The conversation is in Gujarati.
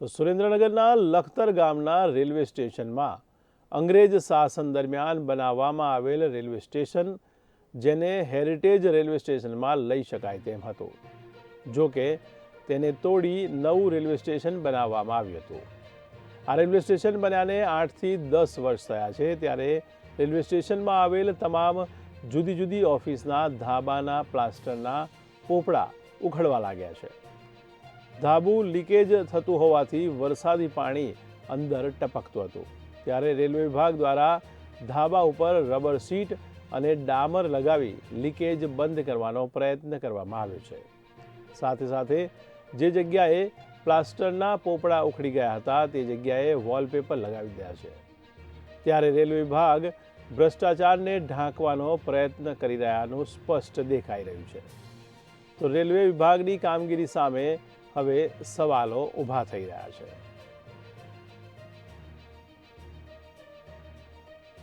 તો સુરેન્દ્રનગરના લખતર ગામના રેલવે સ્ટેશનમાં અંગ્રેજ શાસન દરમિયાન બનાવવામાં આવેલ રેલવે સ્ટેશન, જેને હેરિટેજ રેલવે સ્ટેશનમાં લઈ શકાય તેમ હતું. જો કે તેને તોડી નવું રેલવે સ્ટેશન બનાવવામાં આવ્યું હતું. આ રેલવે સ્ટેશન બન્યાને આઠથી દસ વર્ષ થયા છે, ત્યારે રેલવે સ્ટેશનમાં આવેલ તમામ જુદી જુદી ઓફિસના ધાબાના પ્લાસ્ટરના પોપડા ઉખડવા લાગ્યા છે. ધાબુ લીકેજ થતું હોવાથી વરસાદી પાણી અંદર ટપકતું હતું. ત્યારે રેલવે વિભાગ દ્વારા ધાબા ઉપર રબર સીટ અને ડામર લગાવી લીકેજ બંધ કરવાનો પ્રયત્ન કરવામાં આવ્યો છે. સાથે સાથે જે જગ્યાએ પ્લાસ્ટરના પોપડા ઉખડી ગયા હતા, તે જગ્યાએ વોલપેપર લગાવી દીધા છે. ત્યારે રેલવે વિભાગ ભ્રષ્ટાચારને ઢાંકવાનો પ્રયત્ન કરી રહ્યાનું સ્પષ્ટ દેખાઈ રહ્યું છે. તો રેલવે વિભાગની કામગીરી સામે હવે સવાલો ઊભા થઈ રહ્યા છે.